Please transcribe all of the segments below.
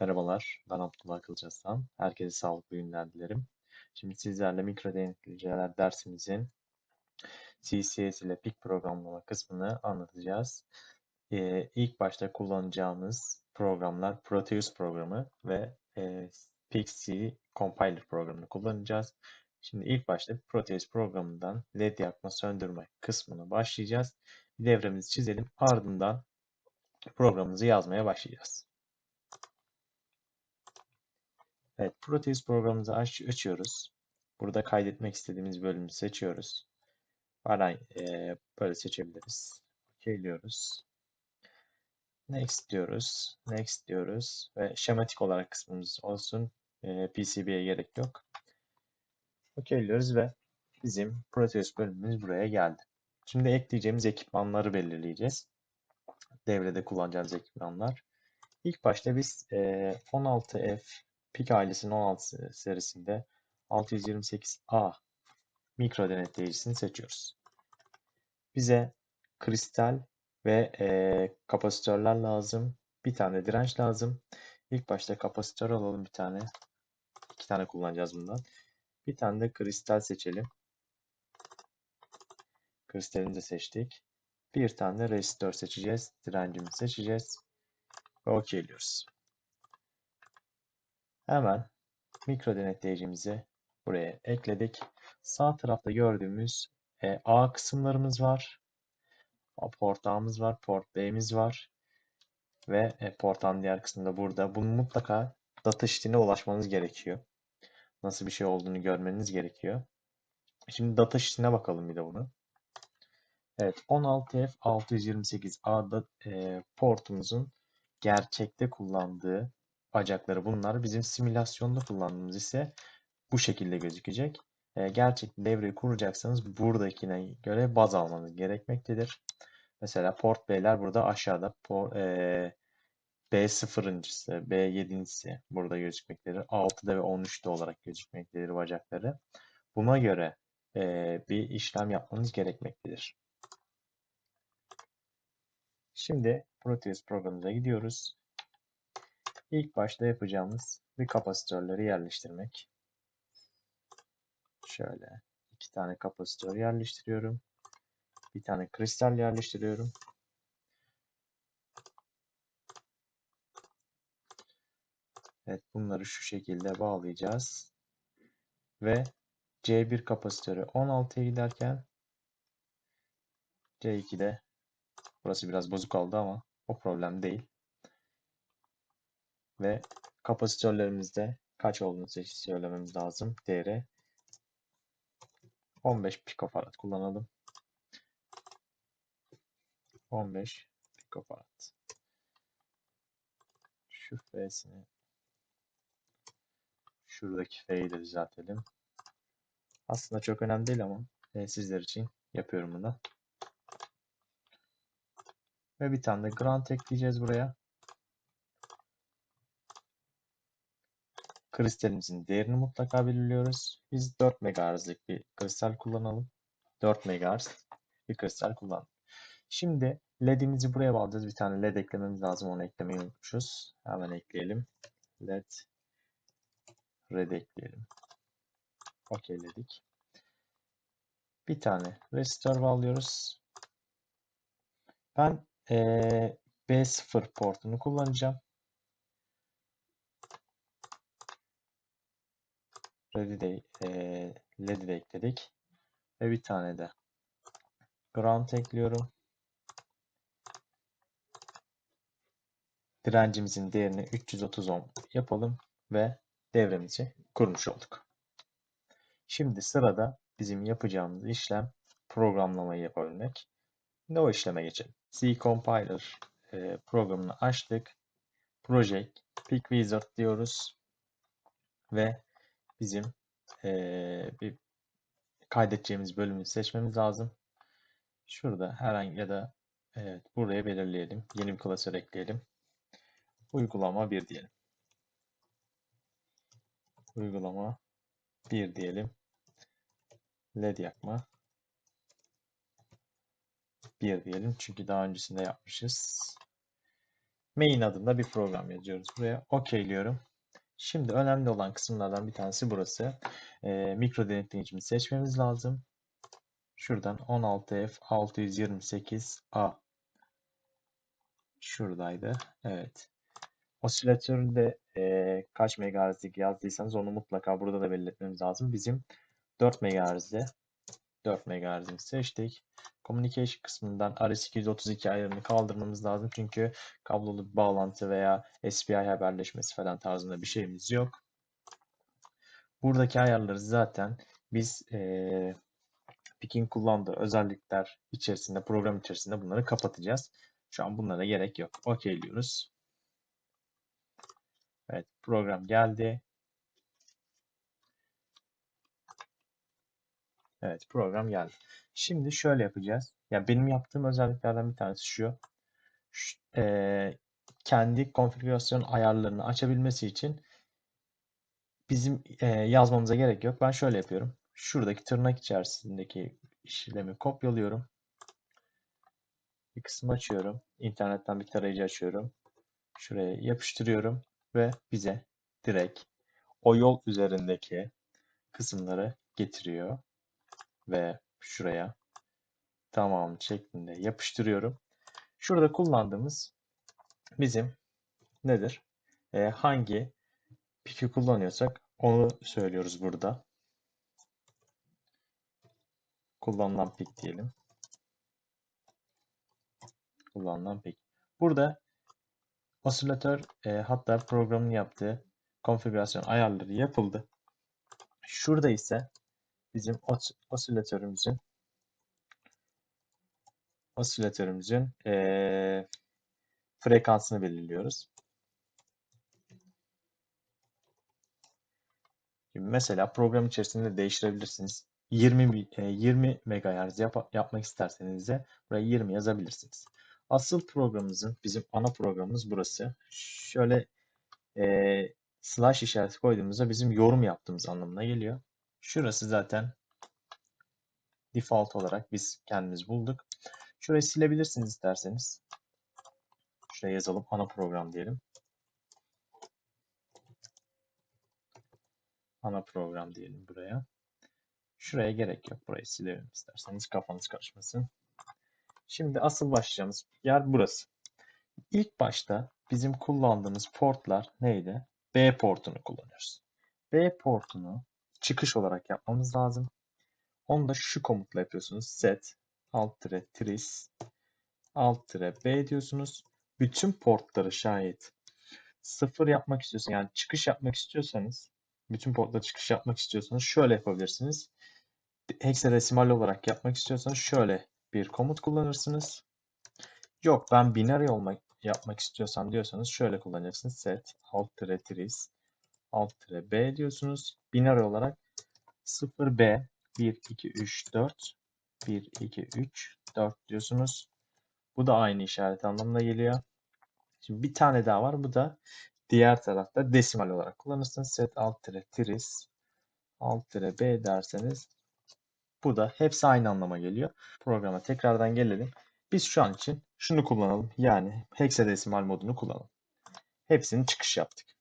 Merhabalar, ben Abdullah Kılcaslan. Herkese sağlıklı günler dilerim. Şimdi sizlerle mikro denetçiler dersimizin CCS ile PIC programlama kısmını anlatacağız. Ee, ilk başta kullanacağımız programlar Proteus programı ve e, PIC Compiler programını kullanacağız. Şimdi ilk başta Proteus programından LED yakma söndürme kısmına başlayacağız. Devremizi çizelim. Ardından programımızı yazmaya başlayacağız. Evet, Proteus programımızı aç açıyoruz. Burada kaydetmek istediğimiz bölümü seçiyoruz. Herhangi e, böyle seçebiliriz. Okeyliyoruz. Next diyoruz. Next diyoruz. Ve şematik olarak kısmımız olsun. E, PCB'ye gerek yok. Okeyliyoruz ve bizim Proteus bölümümüz buraya geldi. Şimdi ekleyeceğimiz ekipmanları belirleyeceğiz. Devrede kullanacağımız ekipmanlar. İlk başta biz e, 16F PIC ailesinin 16 serisinde 628A mikro denetleyicisini seçiyoruz. Bize kristal ve e, kapasitörler lazım. Bir tane direnç lazım. İlk başta kapasitör alalım bir tane. İki tane kullanacağız bundan. Bir tane de kristal seçelim. Kristalini de seçtik. Bir tane de resistör seçeceğiz. Direncimizi seçeceğiz. Ve okeyliyoruz. Hemen mikro denetleyicimizi buraya ekledik. Sağ tarafta gördüğümüz e, A kısımlarımız var. Port A'mız var, port B'miz var. Ve e, port A'nın diğer kısmında burada. Bunun mutlaka data sheet'ine ulaşmanız gerekiyor. Nasıl bir şey olduğunu görmeniz gerekiyor. Şimdi data sheet'ine bakalım bir de bunu. Evet 16F628A'da e, portumuzun gerçekte kullandığı bacakları bunlar. Bizim simülasyonda kullandığımız ise bu şekilde gözükecek. E, gerçekten devreyi kuracaksanız buradakine göre baz almanız gerekmektedir. Mesela port B'ler burada aşağıda. Por, e, B0'ıncısı, B7'incisi burada gözükmektedir. 6'da ve 13'te olarak gözükmektedir bacakları. Buna göre e, bir işlem yapmanız gerekmektedir. Şimdi Proteus programımıza gidiyoruz. İlk başta yapacağımız bir kapasitörleri yerleştirmek. Şöyle iki tane kapasitör yerleştiriyorum. Bir tane kristal yerleştiriyorum. Evet bunları şu şekilde bağlayacağız. Ve C1 kapasitörü 16'ya giderken C2'de burası biraz bozuk oldu ama o problem değil. Ve kapasitörlerimizde kaç olduğunu söylememiz lazım. Değeri 15 pikofarad kullanalım. 15 pikofarad. Şu F'sini şuradaki F'yi de düzeltelim. Aslında çok önemli değil ama e, sizler için yapıyorum bunu. Ve bir tane de grant ekleyeceğiz buraya. Kristalimizin değerini mutlaka belirliyoruz. Biz 4 MHz'lik bir kristal kullanalım. 4 MHz bir kristal kullanalım. Şimdi LED'imizi buraya bağlayacağız. Bir tane LED eklememiz lazım. Onu eklemeyi unutmuşuz. Hemen ekleyelim. LED red ekleyelim. Okeyledik. Bir tane resistor bağlıyoruz. Ben ee, B0 portunu kullanacağım. Red'i de, e, LED'i de ekledik. Ve bir tane de ground ekliyorum. Direncimizin değerini 330 ohm yapalım ve devremizi kurmuş olduk. Şimdi sırada bizim yapacağımız işlem programlamayı yapabilmek. Şimdi o işleme geçelim. C Compiler e, programını açtık. Project Pick Wizard diyoruz. Ve bizim e, bir kaydedeceğimiz bölümü seçmemiz lazım. Şurada herhangi ya da evet buraya belirleyelim. Yeni bir klasör ekleyelim. Uygulama 1 diyelim. Uygulama 1 diyelim. LED yakma 1 diyelim. Çünkü daha öncesinde yapmışız. main adında bir program yazıyoruz buraya. OK'liyorum. Şimdi önemli olan kısımlardan bir tanesi burası. E, mikro denetleyicimizi seçmemiz lazım. Şuradan 16F628A şuradaydı. Evet. Osilatöründe e, kaç megahertzlik yazdıysanız onu mutlaka burada da belirtmemiz lazım. Bizim 4 MHz'de 4 MHz'ini seçtik. Communication kısmından RS232 ayarını kaldırmamız lazım. Çünkü kablolu bir bağlantı veya SPI haberleşmesi falan tarzında bir şeyimiz yok. Buradaki ayarları zaten biz e, Pick'in kullandığı özellikler içerisinde, program içerisinde bunları kapatacağız. Şu an bunlara gerek yok. OK diyoruz. Evet, program geldi. Evet, program geldi. Şimdi şöyle yapacağız. Ya benim yaptığım özelliklerden bir tanesi şu. şu e, kendi konfigürasyon ayarlarını açabilmesi için bizim e, yazmamıza gerek yok. Ben şöyle yapıyorum. Şuradaki tırnak içerisindeki işlemi kopyalıyorum. Bir kısmı açıyorum. İnternetten bir tarayıcı açıyorum. Şuraya yapıştırıyorum ve bize direkt o yol üzerindeki kısımları getiriyor ve şuraya tamam şeklinde yapıştırıyorum. Şurada kullandığımız bizim nedir? E, hangi piki kullanıyorsak onu söylüyoruz burada. Kullanılan pik diyelim. Kullanılan pik. Burada osilatör e, hatta programın yaptığı konfigürasyon ayarları yapıldı. Şurada ise bizim os osilatörümüzün osilatörümüzün e, frekansını belirliyoruz. Şimdi mesela program içerisinde değiştirebilirsiniz. 20 20 MHz yap, yapmak isterseniz de buraya 20 yazabilirsiniz. Asıl programımızın bizim ana programımız burası. Şöyle e, slash işareti koyduğumuzda bizim yorum yaptığımız anlamına geliyor. Şurası zaten default olarak biz kendimiz bulduk. Şurayı silebilirsiniz isterseniz. Şuraya yazalım ana program diyelim. Ana program diyelim buraya. Şuraya gerek yok. Burayı silelim isterseniz kafanız karışmasın. Şimdi asıl başlayacağımız yer burası. İlk başta bizim kullandığımız portlar neydi? B portunu kullanıyoruz. B portunu çıkış olarak yapmamız lazım. Onu da şu komutla yapıyorsunuz. Set alt tire tris alt tire B diyorsunuz. Bütün portları şayet sıfır yapmak istiyorsanız yani çıkış yapmak istiyorsanız bütün portlara çıkış yapmak istiyorsanız şöyle yapabilirsiniz. Hexadesimal olarak yapmak istiyorsanız şöyle bir komut kullanırsınız. Yok ben binary olmak yapmak istiyorsam diyorsanız şöyle kullanacaksınız. Set alt tire tris alt tire B diyorsunuz. Binary olarak 0B 1 2 3 4 1 2 3 4 diyorsunuz. Bu da aynı işaret anlamına geliyor. Şimdi bir tane daha var. Bu da diğer tarafta desimal olarak kullanırsınız. Set alt tire tris alt tire B derseniz bu da hepsi aynı anlama geliyor. Programa tekrardan gelelim. Biz şu an için şunu kullanalım. Yani hexadesimal modunu kullanalım. Hepsini çıkış yaptık.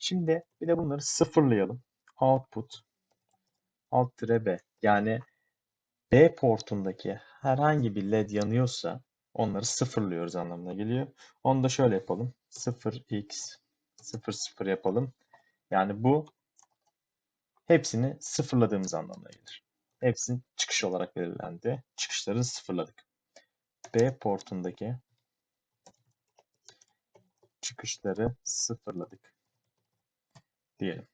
Şimdi bir de bunları sıfırlayalım. Output alt tire B. Yani B portundaki herhangi bir led yanıyorsa onları sıfırlıyoruz anlamına geliyor. Onu da şöyle yapalım. 0x 00 yapalım. Yani bu hepsini sıfırladığımız anlamına gelir. Hepsinin çıkış olarak belirlendi. Çıkışları sıfırladık. B portundaki çıkışları sıfırladık diyelim.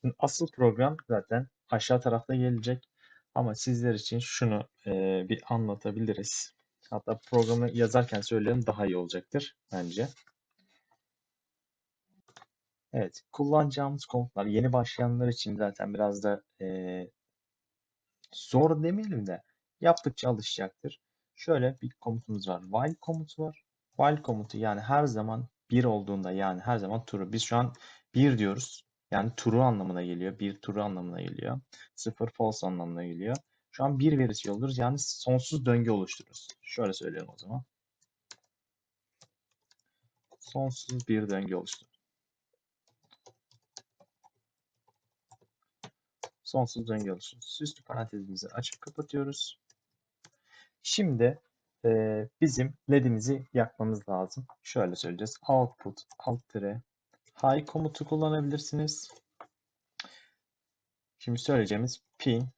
Şimdi asıl program zaten aşağı tarafta gelecek. Ama sizler için şunu e, bir anlatabiliriz. Hatta programı yazarken söyleyelim daha iyi olacaktır bence. Evet, kullanacağımız komutlar yeni başlayanlar için zaten biraz da e, zor demeyelim de yaptıkça alışacaktır. Şöyle bir komutumuz var. While komutu var. While komutu yani her zaman 1 olduğunda yani her zaman true. Biz şu an 1 diyoruz. Yani true anlamına geliyor. 1 true anlamına geliyor. 0 false anlamına geliyor. Şu an 1 verisi yolluyoruz. Yani sonsuz döngü oluştururuz. Şöyle söyleyelim o zaman. Sonsuz bir döngü oluştur. Sonsuz döngü oluştur. Süslü parantezimizi açıp kapatıyoruz. Şimdi e, bizim ledimizi yakmamız lazım. Şöyle söyleyeceğiz. Output alt tire high komutu kullanabilirsiniz. Şimdi söyleyeceğimiz pin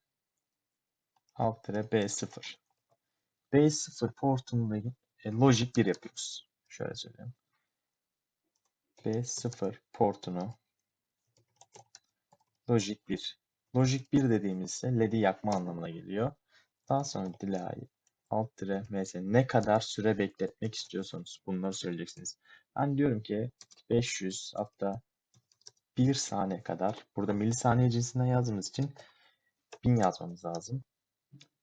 alt tire B0. B0 portundaki e, logic 1 yapıyoruz. Şöyle söyleyeyim. B0 portunu logic 1. Logic 1 dediğimiz ise LED'i yakma anlamına geliyor. Daha sonra delay alt tire ms ne kadar süre bekletmek istiyorsanız bunları söyleyeceksiniz. Ben diyorum ki 500 hatta 1 saniye kadar burada milisaniye cinsinden yazdığımız için 1000 yazmamız lazım.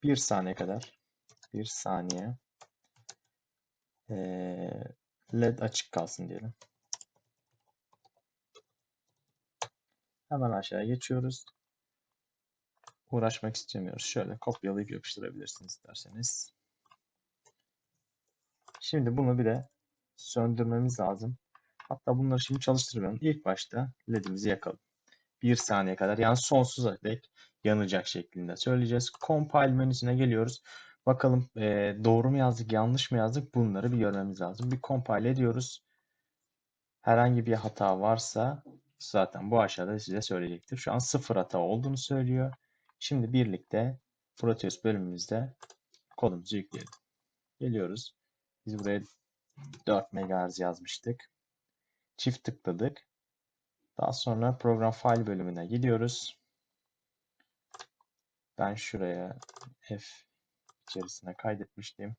1 saniye kadar 1 saniye led açık kalsın diyelim. Hemen aşağıya geçiyoruz. Uğraşmak istemiyoruz. Şöyle kopyalayıp yapıştırabilirsiniz isterseniz. Şimdi bunu bir de söndürmemiz lazım. Hatta bunları şimdi çalıştırmayalım. İlk başta ledimizi yakalım. Bir saniye kadar yani sonsuza dek yanacak şeklinde söyleyeceğiz. Compile menüsüne geliyoruz. Bakalım e, doğru mu yazdık yanlış mı yazdık bunları bir görmemiz lazım. Bir compile ediyoruz. Herhangi bir hata varsa zaten bu aşağıda size söyleyecektir. Şu an sıfır hata olduğunu söylüyor. Şimdi birlikte Proteus bölümümüzde kodumuzu yükleyelim. Geliyoruz. Biz buraya 4 MHz yazmıştık. Çift tıkladık. Daha sonra program file bölümüne gidiyoruz. Ben şuraya F içerisine kaydetmiştim.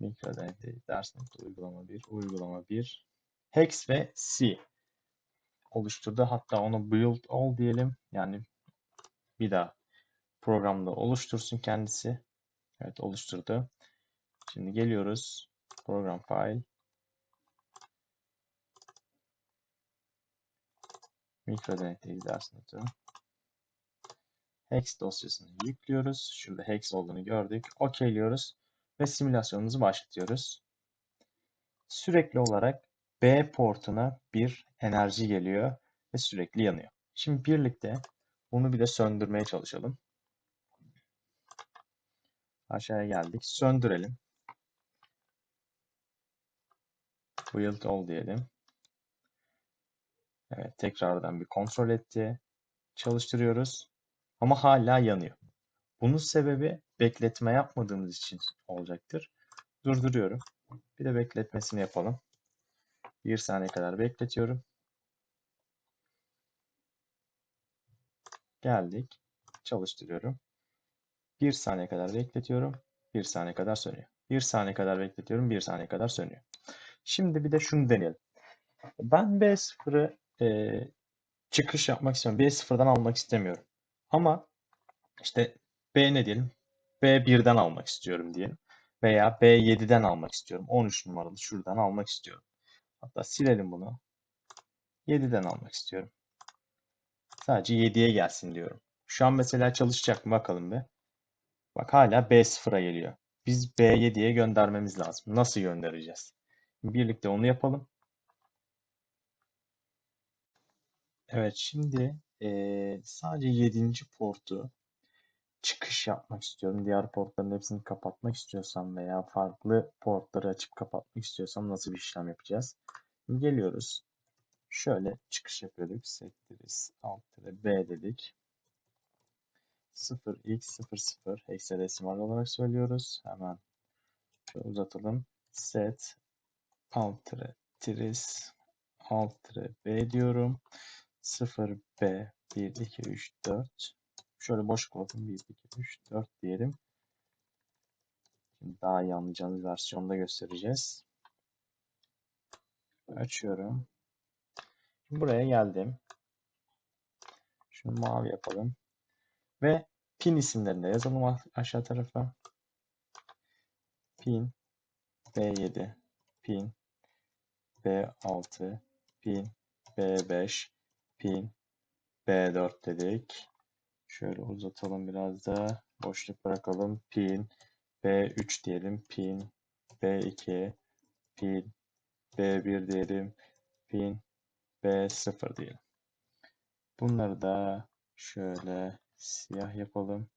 Mikrodalga ders uygulama 1, uygulama 1. Hex ve C oluşturdu. Hatta onu build all diyelim. Yani bir daha programda oluştursun kendisi. Evet oluşturdu. Şimdi geliyoruz. Program file. Mikrodalga ders notu. Hex dosyasını yüklüyoruz. Şurada hex olduğunu gördük. Okeyliyoruz ve simülasyonumuzu başlatıyoruz. Sürekli olarak B portuna bir enerji geliyor ve sürekli yanıyor. Şimdi birlikte bunu bir de söndürmeye çalışalım. Aşağıya geldik. Söndürelim. Build all diyelim. Evet, tekrardan bir kontrol etti. Çalıştırıyoruz. Ama hala yanıyor. Bunun sebebi bekletme yapmadığımız için olacaktır. Durduruyorum. Bir de bekletmesini yapalım. Bir saniye kadar bekletiyorum. Geldik. Çalıştırıyorum. Bir saniye kadar bekletiyorum. Bir saniye kadar sönüyor. Bir saniye kadar bekletiyorum. Bir saniye kadar sönüyor. Şimdi bir de şunu deneyelim. Ben B0'ı e, çıkış yapmak istiyorum. B0'dan almak istemiyorum. Ama işte B ne diyelim? B1'den almak istiyorum diyelim. Veya B7'den almak istiyorum. 13 numaralı şuradan almak istiyorum. Hatta silelim bunu. 7'den almak istiyorum. Sadece 7'ye gelsin diyorum. Şu an mesela çalışacak mı bakalım bir. Bak hala B0'a geliyor. Biz B7'ye göndermemiz lazım. Nasıl göndereceğiz? Birlikte onu yapalım. Evet şimdi e, sadece 7. portu çıkış yapmak istiyorum. Diğer portların hepsini kapatmak istiyorsam veya farklı portları açıp kapatmak istiyorsam nasıl bir işlem yapacağız? Geliyoruz. Şöyle çıkış yapıyorduk. Settiriz. Alt B dedik. 0x00 hexadesimal olarak söylüyoruz. Hemen uzatalım. Set alt tris alt b diyorum. 0 b 1 2 3 4 şöyle boş bırakın 1 2 3 4 diyelim. Şimdi daha iyi anlayacağınız versiyonda göstereceğiz. Açıyorum. Buraya geldim. Şunu mavi yapalım. Ve pin isimlerini de yazalım aşağı tarafa. Pin B7, pin B6, pin B5, pin B4 dedik. Şöyle uzatalım biraz da. Boşluk bırakalım. Pin B3 diyelim pin B2 pin B1 diyelim pin B0 diyelim. Bunları da şöyle siyah yapalım.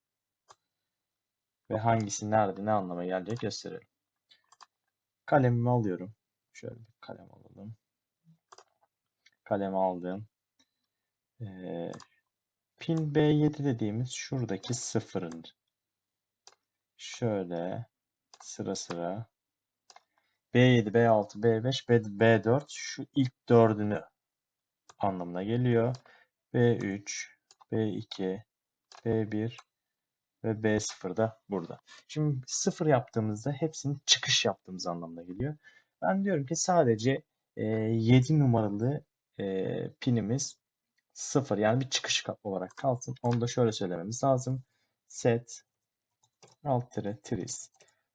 Ve hangisi nerede ne anlama gelecek gösterelim. Kalemimi alıyorum. Şöyle bir kalem alalım. Kalemi aldım. Ee, pin B7 dediğimiz şuradaki sıfırın şöyle sıra sıra B7, B6, B5, B, B4 şu ilk dördünü anlamına geliyor. B3, B2, B1 ve B0 da burada. Şimdi sıfır yaptığımızda hepsinin çıkış yaptığımız anlamına geliyor. Ben diyorum ki sadece e, 7 numaralı e, pinimiz 0 yani bir çıkış olarak kalsın. Onu da şöyle söylememiz lazım. Set alt tire tris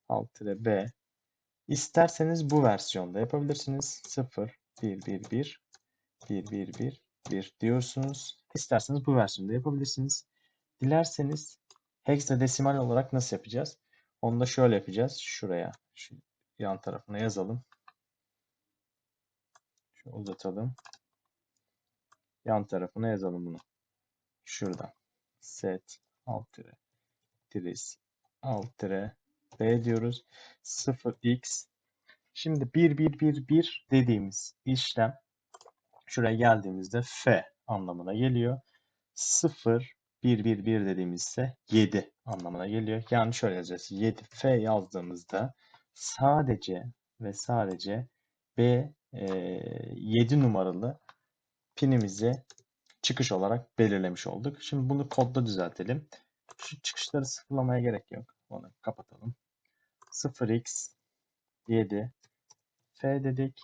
alt tire b İsterseniz bu versiyonda yapabilirsiniz. 0 1 1 1 1 1 1 1 diyorsunuz. İsterseniz bu versiyonda yapabilirsiniz. Dilerseniz hexadesimal olarak nasıl yapacağız? Onu da şöyle yapacağız. Şuraya şu yan tarafına yazalım. Şu uzatalım. Yan tarafına yazalım bunu. Şuradan. Set alt tire tris alt tire b diyoruz. 0x Şimdi 1 1 1 1 dediğimiz işlem şuraya geldiğimizde f anlamına geliyor. 0 1 1 1 dediğimiz ise 7 anlamına geliyor. Yani şöyle yazacağız. 7 f yazdığımızda sadece ve sadece b e, 7 numaralı pinimizi çıkış olarak belirlemiş olduk. Şimdi bunu kodda düzeltelim. Şu çıkışları sıfırlamaya gerek yok. Onu kapatalım. 0x 7 f dedik.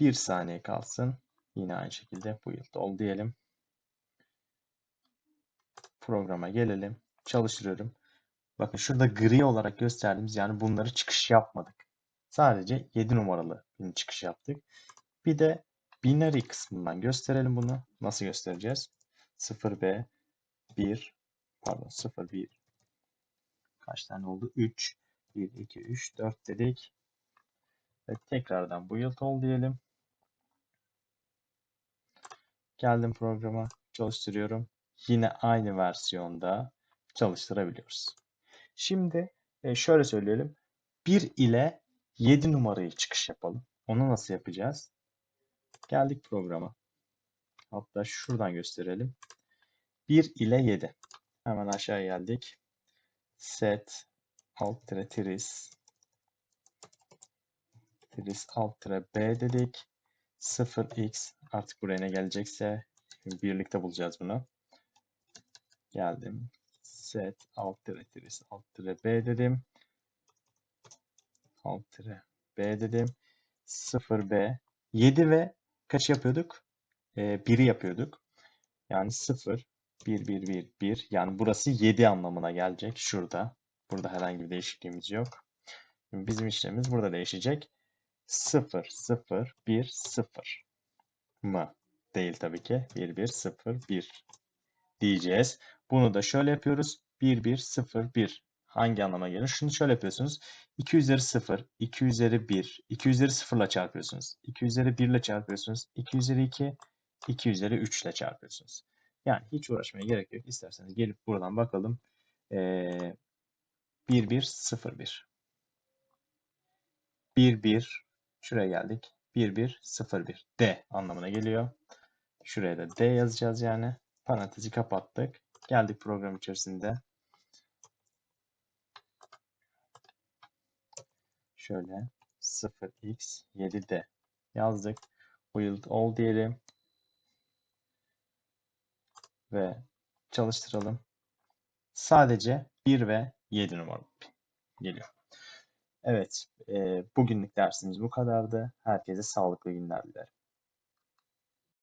1 saniye kalsın. Yine aynı şekilde bu yılda ol diyelim. Programa gelelim. Çalıştırıyorum. Bakın şurada gri olarak gösterdiğimiz yani bunları çıkış yapmadık. Sadece 7 numaralı bir çıkış yaptık. Bir de binary kısmından gösterelim bunu. Nasıl göstereceğiz? 0b 1 pardon 0 1 kaç tane oldu? 3 1 2 3 4 dedik. Ve tekrardan bu yıl ol diyelim. Geldim programa çalıştırıyorum. Yine aynı versiyonda çalıştırabiliyoruz. Şimdi e, şöyle söyleyelim. 1 ile 7 numarayı çıkış yapalım. Onu nasıl yapacağız? Geldik programa. Hatta şuradan gösterelim. 1 ile 7. Hemen aşağı geldik. Set alt tris tris alt b dedik. 0x artık buraya ne gelecekse birlikte bulacağız bunu. Geldim. Set alt tris alt b dedim. Alt b dedim. 0b 7 ve kaç yapıyorduk? Ee, 1'i yapıyorduk. Yani 0 1 1 1 1 yani burası 7 anlamına gelecek şurada. Burada herhangi bir değişikliğimiz yok. Bizim işlemimiz burada değişecek. 0 0 1 0 mı? Değil tabii ki. 1 1 0 1 diyeceğiz. Bunu da şöyle yapıyoruz. 1 1 0 1 hangi anlama gelir? Şunu şöyle yapıyorsunuz. 2 üzeri 0, 2 üzeri 1, 2 üzeri 0 ile çarpıyorsunuz. 2 üzeri 1 ile çarpıyorsunuz. 2 üzeri 2, 2 üzeri 3 ile çarpıyorsunuz. Yani hiç uğraşmaya gerek yok. İsterseniz gelip buradan bakalım. Ee, 1 1 0 1 1 1 şuraya geldik. 1 1 0 1 D anlamına geliyor. Şuraya da D yazacağız yani. Parantezi kapattık. Geldik program içerisinde. Şöyle 0x 7D yazdık. Build all diyelim. Ve çalıştıralım. Sadece 1 ve 7 numaralı geliyor. Evet, e, bugünlük dersimiz bu kadardı. Herkese sağlıklı günler dilerim.